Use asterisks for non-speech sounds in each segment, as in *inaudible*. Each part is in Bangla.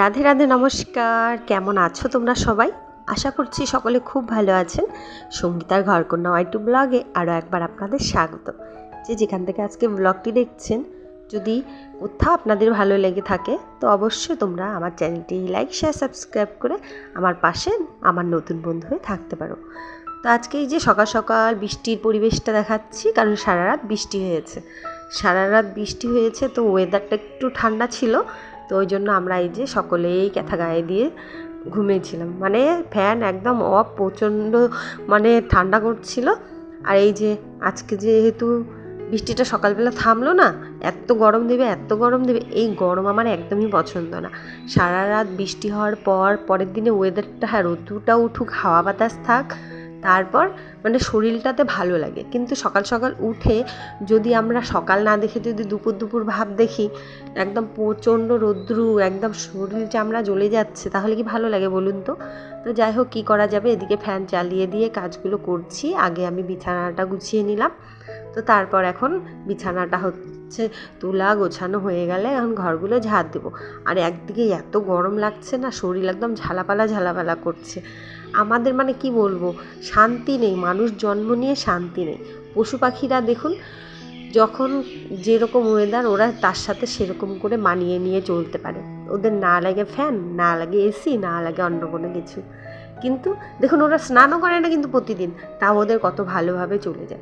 রাধে রাধে, নমস্কার। কেমন আছো তোমরা সবাই? আশা করছি সকলে খুব ভালো আছেন। সঙ্গীতার ঘরকন্যা ওয়াইটু ব্লগে আরও একবার আপনাদের স্বাগত। যে যেখান থেকে আজকে ব্লগটি দেখছেন, যদি কোথাও আপনাদের ভালো লেগে থাকে, তো অবশ্যই তোমরা আমার চ্যানেলটি লাইক শেয়ার সাবস্ক্রাইব করে আমার পাশে আমার নতুন বন্ধু হয়ে থাকতে পারো। তো আজকে এই যে সকাল সকাল বৃষ্টির পরিবেশটা দেখাচ্ছি, কারণ সারা রাত বৃষ্টি হয়েছে। সারা রাত বৃষ্টি হয়েছে, তো ওয়েদারটা একটু ঠান্ডা ছিল তো ওই জন্য আমরা এই যে সকলেই ক্যাথা গায়ে দিয়ে ঘুমিয়েছিলাম। মানে ফ্যান একদম অফ, প্রচণ্ড মানে ঠান্ডা করছিল। আর এই যে আজকে যেহেতু বৃষ্টিটা সকালবেলা থামলো না, এত গরম দেবে, এত গরম দেবে, এই গরম আমার একদমই পছন্দ না। সারা রাত বৃষ্টি হওয়ার পর, পরের দিনে ওয়েদারটা হ্যাঁ রোদুটা উঠুক, হাওয়া বাতাস থাক তারপর মানে শরীরটাতে ভালো লাগে। কিন্তু সকাল সকাল উঠে যদি আমরা সকাল না দেখে যদি দুপুর দুপুর ভাব দেখি, একদম প্রচণ্ড রৌদ্রু, একদম শরীর চামড়া জ্বলে যাচ্ছে, তাহলে কি ভালো লাগে বলুন তো? তো যাই হোক, কী করা যাবে? এদিকে ফ্যান চালিয়ে দিয়ে কাজগুলো করছি। আগে আমি বিছানাটা গুছিয়ে নিলাম। তো তারপর এখন বিছানাটা হচ্ছে তুলা, গোছানো হয়ে গেলে এখন ঘরগুলো ঝাড় দেবো। আর একদিকে এত গরম লাগছে না, শরীর একদম ঝালাপালা ঝালাপালা করছে। আমাদের মানে কি বলব? শান্তি নেই, মানুষ জন্ম নিয়ে শান্তি নেই। পশু পাখিরা দেখুন, যখন যেরকম ওয়েদার ওরা তার সাথে সেরকম করে মানিয়ে নিয়ে চলতে পারে। ওদের না লাগে ফ্যান না লাগে এসি না লাগে অন্য কোনো কিছু। কিন্তু দেখুন, ওরা স্নানও করে না কিন্তু প্রতিদিন। তাও ওদের কত ভালোভাবে চলে যায়।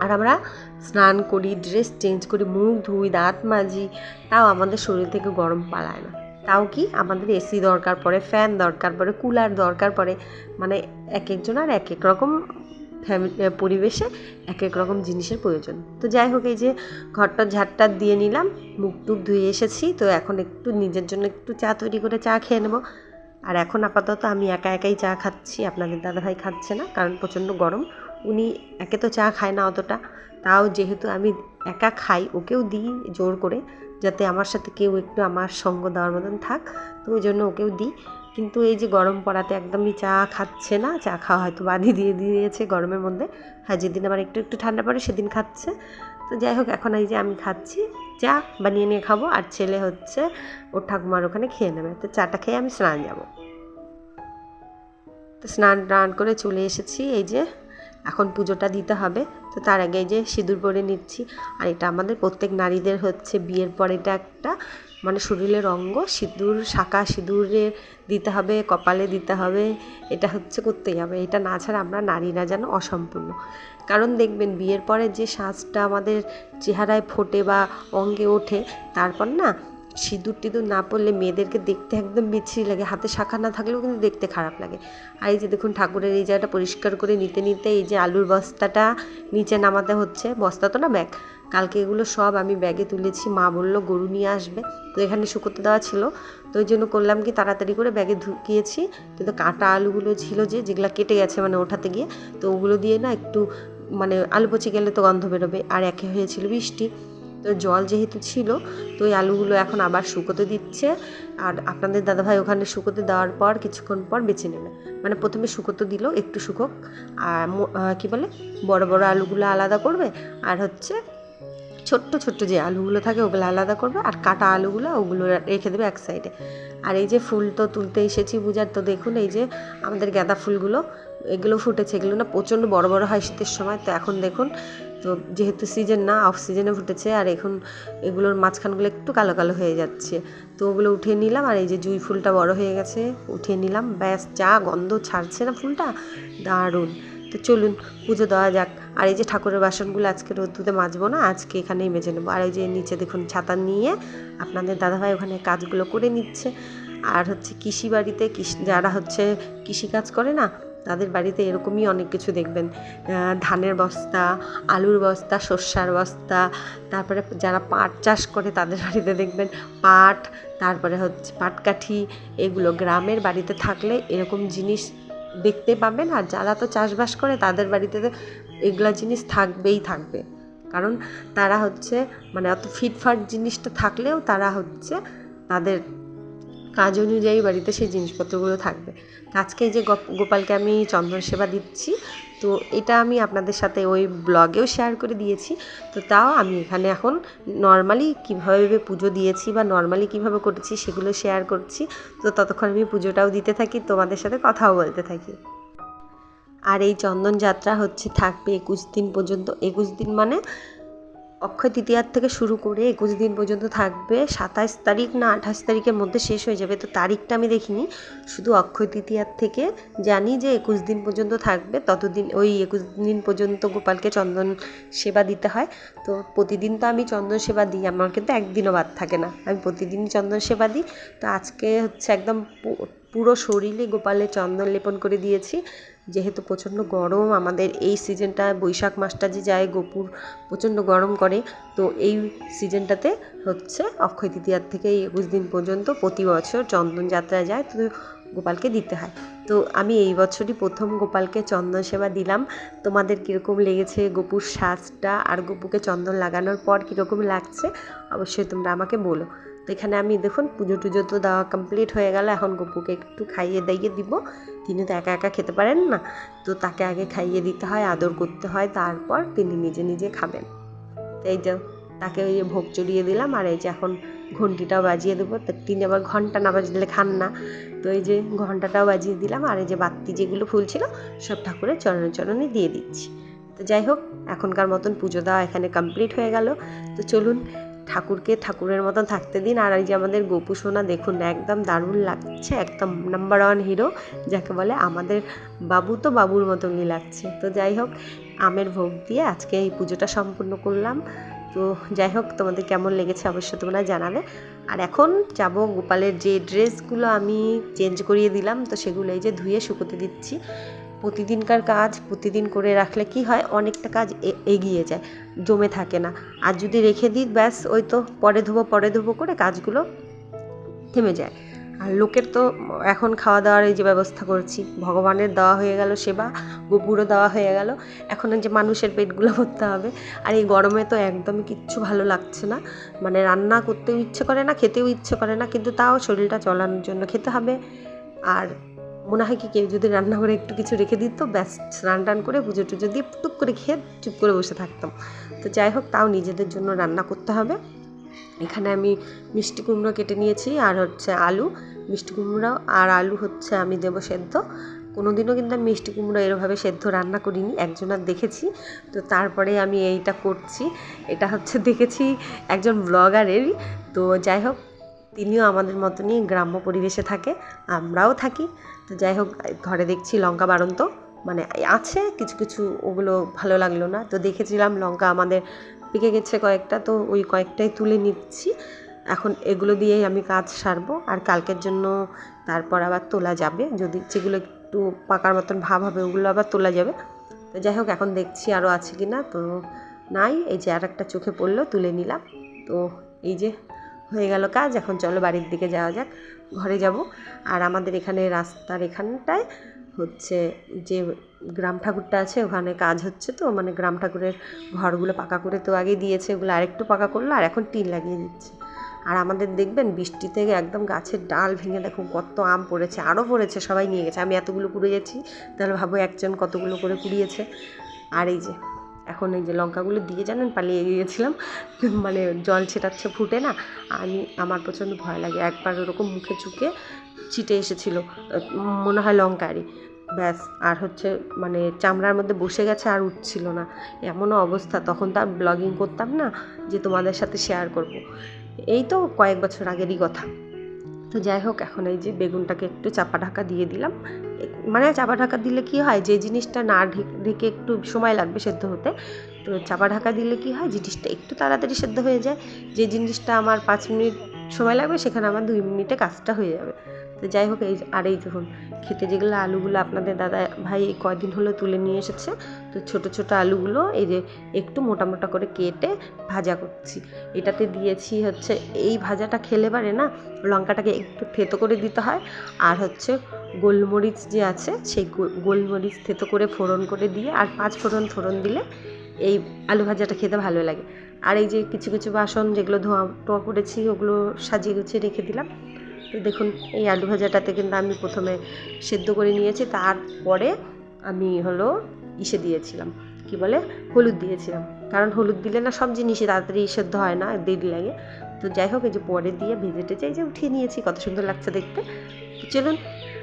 আর আমরা স্নান করি ড্রেস চেঞ্জ করি, মুখ ধুই, দাঁত মাজি, তাও আমাদের শরীর থেকে গরম পালায় না। তাও কি আমাদের এসি দরকার পড়ে, ফ্যান দরকার পড়ে, কুলার দরকার পড়ে। মানে এক একজনের এক এক রকম ফ্যামিলি পরিবেশে এক এক রকম জিনিসের প্রয়োজন। তো যাই হোক, এই যে ঘরটা ঝাড়টা দিয়ে নিলাম, মুখ টুক ধুয়ে এসেছি, তো এখন একটু নিজের জন্য একটু চা তৈরি করে চা খেয়ে নেব। আর এখন আপাতত আমি একা একাই চা খাচ্ছি, আপনাদের দাদাভাই খাচ্ছে না, কারণ প্রচণ্ড গরম। উনি একে তো চা খায় না অতটা, তাও যেহেতু আমি একা খাই, ওকেও দিই জোর করে। যাতে আমার সাথে কেউ একটু আমার সঙ্গ দেওয়ার মতন থাক, তো ওই জন্য ওকেও দিই। কিন্তু এই যে গরম পড়াতে একদমই চা খাচ্ছে না, চা খাওয়া হয়তো বাদি দিয়ে দিয়েছে গরমের মধ্যে। হ্যাঁ যেদিন আবার একটু একটু ঠান্ডা পড়ে সেদিন খাচ্ছে। তো যাই হোক, এখন এই যে আমি খাচ্ছি, চা বানিয়ে নিয়ে খাব আর ছেলে হচ্ছে ওর ঠাকুমার ওখানে খেয়ে নেবে। তো চাটা খেয়ে আমি স্নান যাব। তো স্নান টান করে চলে এসেছি, এই যে এখন পুজোটা দিতে হবে। তো তার আগে যে সিঁদুর পরে নিচ্ছি। আর এটা আমাদের প্রত্যেক নারীদের হচ্ছে বিয়ের পর এটা একটা মানে শরীরের অঙ্গ। সিঁদুর শাঁকা সিঁদুরে দিতে হবে, কপালে দিতে হবে, এটা হচ্ছে করতেই হবে। এটা না ছাড়া আমরা নারীরা যেন অসম্পূর্ণ। কারণ দেখবেন বিয়ের পরে যে সাজটা আমাদের চেহারায় ফোটে বা অঙ্গে ওঠে, তারপর না সিঁদুর টিঁদুর না পড়লে মেয়েদেরকে দেখতে একদম বিচ্ছিরি লাগে। হাতে শাখা না থাকলেও কিন্তু দেখতে খারাপ লাগে। আর এই যে দেখুন, ঠাকুরের এই জায়গাটা পরিষ্কার করে নিতে নিতে এই যে আলুর বস্তাটা নিচে নামাতে হচ্ছে। বস্তা তো না ব্যাগ। কালকে এগুলো সব আমি ব্যাগে তুলেছি। মা বলল, গরু নিয়ে আসবে। তো এখানে শুকোতে দেওয়া ছিল। তো ওই জন্য করলাম কি, তাড়াতাড়ি করে ব্যাগে ঢুকিয়েছি। কিন্তু কাঁটা আলুগুলো ছিল যে, যেগুলো কেটে গেছে মানে ওঠাতে গিয়ে, তো ওগুলো দিয়ে না একটু মানে আলু পচে গেলে তো গন্ধ বেরোবে। আর একে হয়েছিল বৃষ্টি। তো জল যেহেতু ছিল, তো ওই আলুগুলো এখন আবার শুকোতে দিচ্ছে। আর আপনাদের দাদাভাই ওখানে শুকোতে দেওয়ার পর, কিছুক্ষণ পর বেছে নেবে। মানে প্রথমে শুকোতে দিল, একটু শুকোক। আর কী বলে? বড় বড় আলুগুলো আলাদা করবে। আর হচ্ছে ছোট্ট ছোট্ট যে আলুগুলো থাকে, ওগুলো আলাদা করবে। আর কাটা আলুগুলো ওগুলো রেখে দেবে এক সাইডে। আর এই যে ফুল তো তুলতে এসেছি বুঝার তো দেখুন এই যে আমাদের গাঁদা ফুলগুলো এগুলো ফুটেছে, এগুলো না প্রচণ্ড বড় বড় হয় শীতের সময়, তো এখন দেখুন, তো যেহেতু সিজন না অফ সিজনে ফুটেছে, আর এখন এগুলোর মাঝখানগুলো একটু কালো কালো হয়ে যাচ্ছে, তো ওগুলো উঠিয়ে নিলাম, আর এই যে জুই ফুলটা বড় হয়ে গেছে, উঠিয়ে নিলাম, ব্যাস, যা গন্ধ ছাড়ছে না ফুলটা, দারুণ, তো চলুন, পুজো দেওয়া যাক, আর এই যে ঠাকুরের বাসনগুলো আজকে রোদ্দুতে মাজবো না, আজকে এখানেই মেজে নেব, আর এই যে নিচে দেখুন ছাতা নিয়ে আপনাদের দাদাভাই ওখানে কাজগুলো করে নিচ্ছে, আর হচ্ছে কৃষি বাড়িতে যারা হচ্ছে কৃষিকাজ করে না তাদের বাড়িতে এরকমই অনেক কিছু দেখবেন। ধানের বস্তা, আলুর বস্তা শস্যার বস্তা, তারপরে যারা পাট চাষ করে তাদের *laughs* বাড়িতে দেখবেন পাট, তারপরে হচ্ছে পাটকাঠি, এগুলো গ্রামের বাড়িতে থাকলে এরকম জিনিস দেখতে পাবেন। আর যারা তো চাষবাস করে তাদের বাড়িতে এগুলো জিনিস থাকবেই থাকবে। কারণ তারা হচ্ছে মানে অত ফিটফাট জিনিসটা থাকলেও তারা হচ্ছে তাদের কাজ অনুযায়ী বাড়িতে সেই জিনিসপত্রগুলো থাকবে। আজকে যে গপ- গোপালকে আমি চন্দন সেবা দিচ্ছি, তো এটা আমি আপনাদের সাথে ওই ব্লগেও শেয়ার করে দিয়েছি। তো তাও আমি এখানে এখন নর্মালি কীভাবে পুজো দিয়েছি বা নর্মালি কীভাবে করেছি সেগুলো শেয়ার করছি। তো ততক্ষণ আমি পুজোটাও দিতে থাকি, তোমাদের সাথে কথাও বলতে থাকি। আর এই চন্দন যাত্রা হচ্ছে থাকবে একুশ দিন পর্যন্ত। একুশ দিন মানে অক্ষয় তৃতীয়ার থেকে শুরু করে একুশ দিন পর্যন্ত থাকবে। সাতাশ তারিখ না আঠাশ তারিখের মধ্যে শেষ হয়ে যাবে। তো তারিখটা আমি দেখিনি। শুধু অক্ষয় তৃতীয়ার থেকে জানি যে একুশ দিন পর্যন্ত থাকবে। ততদিন ওই একুশ দিন পর্যন্ত গোপালকে চন্দন সেবা দিতে হয়। তো প্রতিদিন তো আমি চন্দন সেবা দিই। আমার কিন্তু একদিনও বাদ থাকে না। আমি প্রতিদিন চন্দন সেবা দিই। তো আজকে হচ্ছে একদম পুরো শরীরে গোপালের চন্দন লেপন করে দিয়েছি। যেহেতু প্রচণ্ড গরম, আমাদের এই সিজনটা বৈশাখ মাসটা যে যায়, গোপুর প্রচণ্ড গরম করে, তো এই সিজনটাতে হচ্ছে অক্ষয় তৃতীয়ার থেকে একুশ দিন পর্যন্ত প্রতি বছর চন্দন যাত্রা যায়, তো গোপালকে দিতে হয়। তো আমি এই বছরই প্রথম গোপালকে চন্দন সেবা দিলাম। তোমাদের কীরকম লেগেছে গোপুর সাজটা? আর গোপুকে চন্দন লাগানোর পর কীরকম লাগছে? অবশ্যই তোমরা আমাকে বলো। তো এখানে আমি দেখুন, পুজো টুজো তো দেওয়া কমপ্লিট হয়ে গেল। এখন গপুকে একটু খাইয়ে দাইয়ে দিব। তিনি তো একা একা খেতে পারেন না। তো তাকে আগে খাইয়ে দিতে হয়, আদর করতে হয়, তারপর তিনি নিজে নিজে খাবেন। তো এই যে তাকে ওই যে ভোগ চড়িয়ে দিলাম, আর এই যে এখন ঘন্টিটাও বাজিয়ে দেবো। তিনি আবার ঘণ্টা না বাজলে খান না। তো এই যে ঘন্টাটাও বাজিয়ে দিলাম, আর এই যে বাতি যেগুলো ফুল ছিল সব ঠাকুরের চরণে চরণে দিয়ে দিচ্ছি। তো যাই হোক, এখনকার মতন পুজো দেওয়া এখানে কমপ্লিট হয়ে গেল। তো চলুন ঠাকুরকে ঠাকুরের মতন থাকতে দিন। আর এই যে আমাদের গোপু সোনা, দেখুন, একদম দারুণ লাগছে, একদম নাম্বার ওয়ান হিরো যাকে বলে আমাদের বাবু তো বাবুর মতনই লাগছে। তো যাই হোক, আমের ভোগ দিয়ে আজকে এই পুজোটা সম্পূর্ণ করলাম। তো যাই হোক, তোমাদের কেমন লেগেছে অবশ্যই তোমরা জানাবে। আর এখন যাব গোপালের যে ড্রেসগুলো আমি চেঞ্জ করিয়ে দিলাম, তো সেগুলো এই যে ধুয়ে শুকোতে দিচ্ছি। প্রতিদিনকার কাজ প্রতিদিন করে রাখলে কি হয়? অনেকটা কাজ এগিয়ে যায়, জমে থাকে না। আর যদি রেখে দিই, ব্যাস ওই তো পরে ধোবো পরে ধোবো করে কাজগুলো থেমে যায়। আর লোকের তো এখন খাওয়া দাওয়ার এই যে ব্যবস্থা করছি, ভগবানের দেওয়া হয়ে গেল সেবা, গোপুরও দেওয়া হয়ে গেল। এখন যে মানুষের পেটগুলো ভরতে হবে। আর এই গরমে তো একদমই কিচ্ছু ভালো লাগছে না। মানে রান্না করতেও ইচ্ছে করে না, খেতেও ইচ্ছে করে না, কিন্তু তাও শরীরটা চলানোর জন্য খেতে হবে। আর মনে হয় কি, কেউ যদি রান্না করে একটু কিছু রেখে দিত, ব্যাস, স্নান টান করে পুজো টুজো দিয়ে টুক করে খেয়ে চুপ করে বসে থাকতাম। তো যাই হোক, তাও নিজেদের জন্য রান্না করতে হবে। এখানে আমি মিষ্টি কুমড়ো কেটে নিয়েছি, আর হচ্ছে আলু, মিষ্টি কুমড়ো, আর আলু হচ্ছে আমি দেবো সেদ্ধ। কোনো দিনও কিন্তু আমি মিষ্টি কুমড়ো এরভাবে সেদ্ধ রান্না করিনি একজনের দেখেছি। তো তারপরে আমি এইটা করছি। এটা হচ্ছে, দেখেছি একজন ব্লগারেরই তো যাই হোক তিনিও আমাদের মতনই গ্রাম্য পরিবেশে থাকে, আমরাও থাকি। তো যাই হোক, ঘরে দেখছি লঙ্কা বাড়ন্ত। মানে আছে কিছু কিছু ওগুলো ভালো লাগল না। তো দেখেছিলাম লঙ্কা আমাদের পেকে গেছে কয়েকটা, তো ওই কয়েকটাই তুলে নিচ্ছি। এখন এগুলো দিয়েই আমি কাজ সারবো। আর কালকের জন্য তারপর আবার তোলা যাবে। যদি যেগুলো একটু পাকার মতন ভাব হবে, ওগুলো আবার তোলা যাবে। তো যাই হোক, এখন দেখছি আরও আছে কি না তো নাই, এই যে আর একটা চোখে পড়ল, তুলে নিলাম। তো এই যে হয়ে গেল কাজ, এখন চলো বাড়ির দিকে যাওয়া যাক, ঘরে যাব। আর আমাদের এখানে রাস্তার এখানটায় হচ্ছে যে গ্রাম ঠাকুরটা আছে, ওখানে কাজ হচ্ছে তো মানে গ্রাম ঠাকুরের ঘরগুলো পাকা করে তো আগে দিয়েছে, ওগুলো আরেকটু পাকা করল, আর এখন টিন লাগিয়ে দিচ্ছে। আর আমাদের দেখবেন বৃষ্টি থেকে একদম গাছের ডাল ভেঙে দেখুন কত আম পড়েছে, আরও পড়েছে, সবাই নিয়ে গেছে। আমি এতগুলো কুড়িয়ে গেছি তাহলে ভাবো একজন কতগুলো করে কুড়িয়েছে আর এই যে এখন এই যে লঙ্কাগুলো দিয়ে জানেন পালিয়ে গিয়েছিলাম মানে জল ছেটাচ্ছে ফুটে না, আমি, আমার প্রচণ্ড ভয় লাগে। একবার ওরকম মুখে চুকে ছিটে এসেছিল, মনে হয় লঙ্কারই, ব্যাস। আর হচ্ছে মানে চামড়ার মধ্যে বসে গেছে আর উঠছিল না। এমনও অবস্থা, তখন তো আর ব্লগিং করতাম না, যে তোমাদের সাথে শেয়ার করব। এই তো কয়েক বছর আগেরই কথা। তো যাই হোক, এখন এই যে বেগুনটাকে একটু চাপা ঢাকা দিয়ে দিলাম। মানে চাপা ঢাকা দিলে কি হয়, যে জিনিসটা না ঢেকে একটু সময় লাগবে সেদ্ধ হতে, তো চাপা ঢাকা দিলে কি হয়, জিনিসটা একটু তাড়াতাড়ি সেদ্ধ হয়ে যায়। যে জিনিসটা আমার পাঁচ মিনিট সময় লাগবে, সেখানে আমার দুই মিনিটে কাজটা হয়ে যাবে। তো যাই হোক, এই, আর এই দেখুন খেতে যেগুলো আলুগুলো আপনাদের দাদা ভাই এই কয়দিন হলো তুলে নিয়ে এসেছে, তো ছোট ছোট আলুগুলো এই যে একটু মোটা মোটা করে কেটে ভাজা করছি। এটাতে দিয়েছি হচ্ছে এই ভাজাটা খেলে পারে না, লঙ্কাটাকে একটু থেতো করে দিতে হয়, আর হচ্ছে গোলমরিচ যে আছে সেই গোলমরিচ থেতো করে ফোড়ন করে দিয়ে আর পাঁচ ফোড়ন ফোড়ন দিলে এই আলু ভাজাটা খেতে ভালো লাগে। আর এই যে কিছু কিছু বাসন যেগুলো ধোয়া টোয়া করেছি ওগুলো সাজিয়ে গুছিয়ে রেখে দিলাম। তো দেখুন, এই আলু ভাজাটাতে কিন্তু আমি প্রথমে সেদ্ধ করে নিয়েছি, তারপরে আমি হলো ইসে দিয়েছিলাম। কি বলে? হলুদ দিয়েছিলাম। কারণ হলুদ দিলে না সব জিনিসই তাড়াতাড়ি সেদ্ধ হয় না, দেরি লাগে। তো যাই হোক, এই যে পরে দিয়ে ভেজে টেজে যে উঠিয়ে নিয়েছি, কত সুন্দর লাগছে দেখতে। চলুন,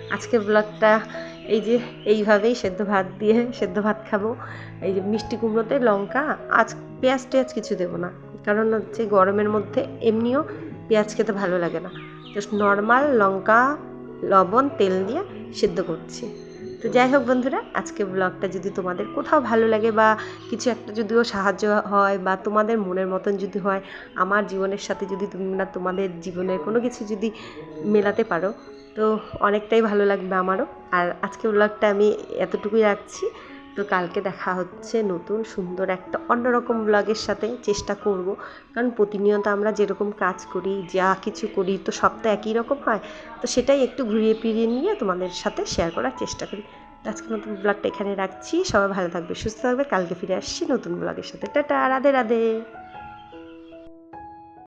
আজকের ব্লগটা এই যে এইভাবেই সেদ্ধ ভাত দিয়ে সেদ্ধ ভাত খাব। এই যে মিষ্টি কুমড়োতে লঙ্কা, আজ পেঁয়াজ টেয়াজ কিছু দেবো না। কারণ হচ্ছে গরমের মধ্যে এমনিও পেঁয়াজ খেতে ভালো লাগে না। জাস্ট নর্মাল লঙ্কা, লবণ, তেল দিয়ে সেদ্ধ করছি। তো যাই হোক বন্ধুরা, আজকে ব্লগটা যদি তোমাদের কোথাও ভালো লাগে বা কিছু একটা যদিও সাহায্য হয় বা তোমাদের মনের মতন যদি হয়, আমার জীবনের সাথে যদি তোমরা তোমাদের জীবনের কোনো কিছু যদি মেলাতে পারো, তো অনেকটাই ভালো লাগবে আমারও। আর আজকে ব্লগটা আমি এতটুকুই রাখছি। তো কালকে দেখা হচ্ছে নতুন সুন্দর একটা অন্যরকম ব্লগের সাথে চেষ্টা করব। কারণ প্রতিনিয়ত আমরা যেরকম কাজ করি, যা কিছু করি তো সব তো একই রকম হয়। তো সেটাই একটু ঘুরিয়ে ফিরিয়ে নিয়ে তোমাদের সাথে শেয়ার করার চেষ্টা করি। আজকে নতুন ব্লগটা এখানে রাখছি। সবাই ভালো থাকবে, সুস্থ থাকবে। কালকে ফিরে আসছি নতুন ব্লগের সাথে। টাটা, রাধে রাধে।